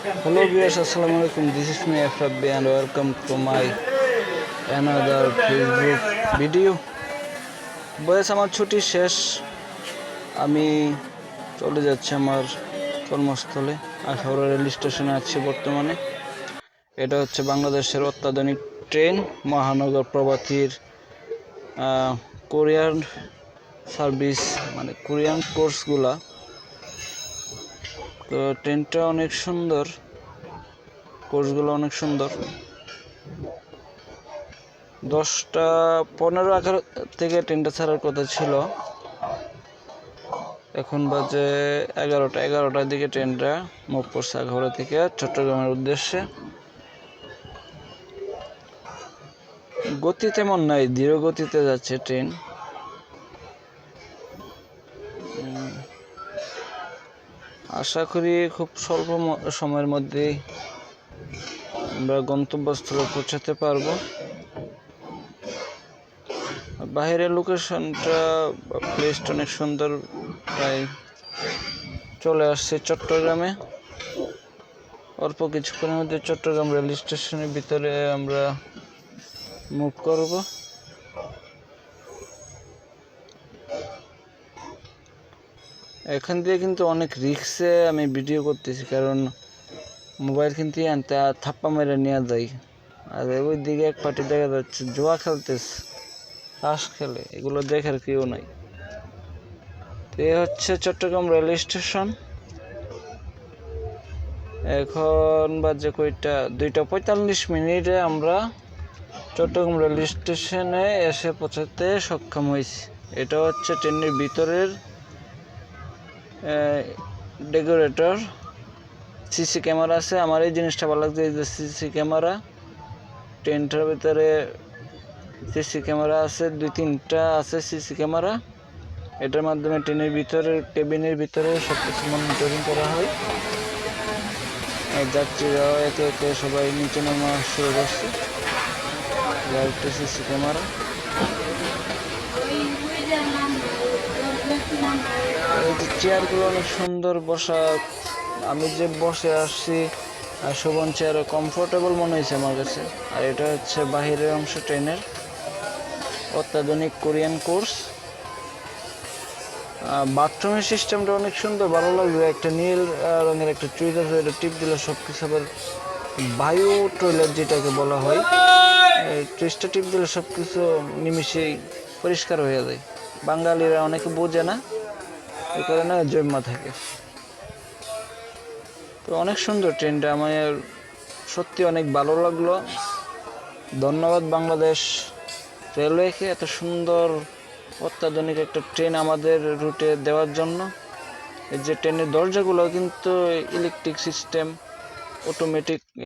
Hello viewers, Assalamu alaikum. This is me FFB and welcome to my another Facebook video. বয়স আমার ছুটি শেষ আমি চলে যাচ্ছি আমার কর্মস্থলে আখাউড়া রেল স্টেশনে আছি বর্তমানে এটা হচ্ছে বাংলাদেশের অত্যাধুনিক ট্রেন মহানগর আহ, কোরিয়ান সার্ভিস মানে কোরিয়ান কোর্সগুলা তো ট্রেনটা অনেক সুন্দর কোর্সগুলো অনেক সুন্দর। দশটা পনেরো এগারো থেকে ট্রেনটা ছাড়ার কথা ছিল। এখন বাজে এগারোটা, এগারোটার দিকে ট্রেনটা মুভ করছে থেকে চট্টগ্রামের উদ্দেশ্যে। গতি তেমন নাই ধীর গতিতে যাচ্ছে ট্রেন। আশা করি খুব স্বল্প সময়ের মধ্যেই আমরা গন্তব্যস্থলে পৌঁছাতে পারব। বাইরের লোকেশনটা প্লেসটা অনেক সুন্দর প্রায় চলে আসছে চট্টগ্রামে। অল্প কিছুক্ষণের মধ্যে চট্টগ্রাম রেল স্টেশনের ভিতরে আমরা মুভ করব। এখান দিয়ে কিন্তু অনেক রিক্সে আমি ভিডিও করতেছি, কারণ মোবাইল কিন্তু আনতে থাপ্পা মেরে নিয়ে যাই আর ওই দিকে এক পার্টি দেখা যাচ্ছে, জোয়া খেলতেছে, তাস খেলে, এগুলো দেখার কেউ নাই। তো এ হচ্ছে চট্টগ্রাম রেল স্টেশন এখন বাজে কয়টা? দুইটা পঁয়তাল্লিশ মিনিটে আমরা চট্টগ্রাম রেল স্টেশনে এসে পৌঁছাতে সক্ষম হয়েছি। এটা হচ্ছে ট্রেনের ভিতরের ডেকোরেটর সিসি ক্যামেরা আছে, আমার এই জিনিসটা ভালো লাগছে, এই যে সিসি ক্যামেরা ট্রেনটার ভিতরে সিসি ক্যামেরা আছে, দুই তিনটা আছে সিসি ক্যামেরা এটার মাধ্যমে ট্রেনের ভিতরে কেবিনের ভিতরে সব কিছু মনিটরিং করা হয়। যাত্রীরাও একে একে সবাই নিচে নামা শুরু করছে। সিসি ক্যামেরা চেয়ারগুলো অনেক সুন্দর বসা আমি যে বসে আসছি শোভন চেয়ারে কমফোর্টেবল মনে হয়েছে আমার কাছে। আর এটা হচ্ছে বাহিরের অংশ ট্রেনের অত্যাধুনিক কোরিয়ান কোর্স। বাথরুমের সিস্টেমটা অনেক সুন্দর, ভালো লাগবে একটা নীল রঙের একটা চুইজ আছে এটা টিপ দিলে সব কিছু আবার বায়ু টয়লেট যেটাকে বলা হয়। এই টুইস্টটা টিপ দিলে সব কিছু নিমিশেই পরিষ্কার হয়ে যায়। বাঙালিরা অনেকে বোঝে না। এই কারণে জন্মা থাকে। তো অনেক সুন্দর ট্রেনটা আমার সত্যি অনেক ভালো লাগল। ধন্যবাদ বাংলাদেশ রেলওয়েকে এত সুন্দর অত্যাধুনিক একটা ট্রেন আমাদের রুটে দেওয়ার জন্য। এই যে ট্রেনের দরজাগুলো কিন্তু ইলেকট্রিক সিস্টেম অটোমেটিক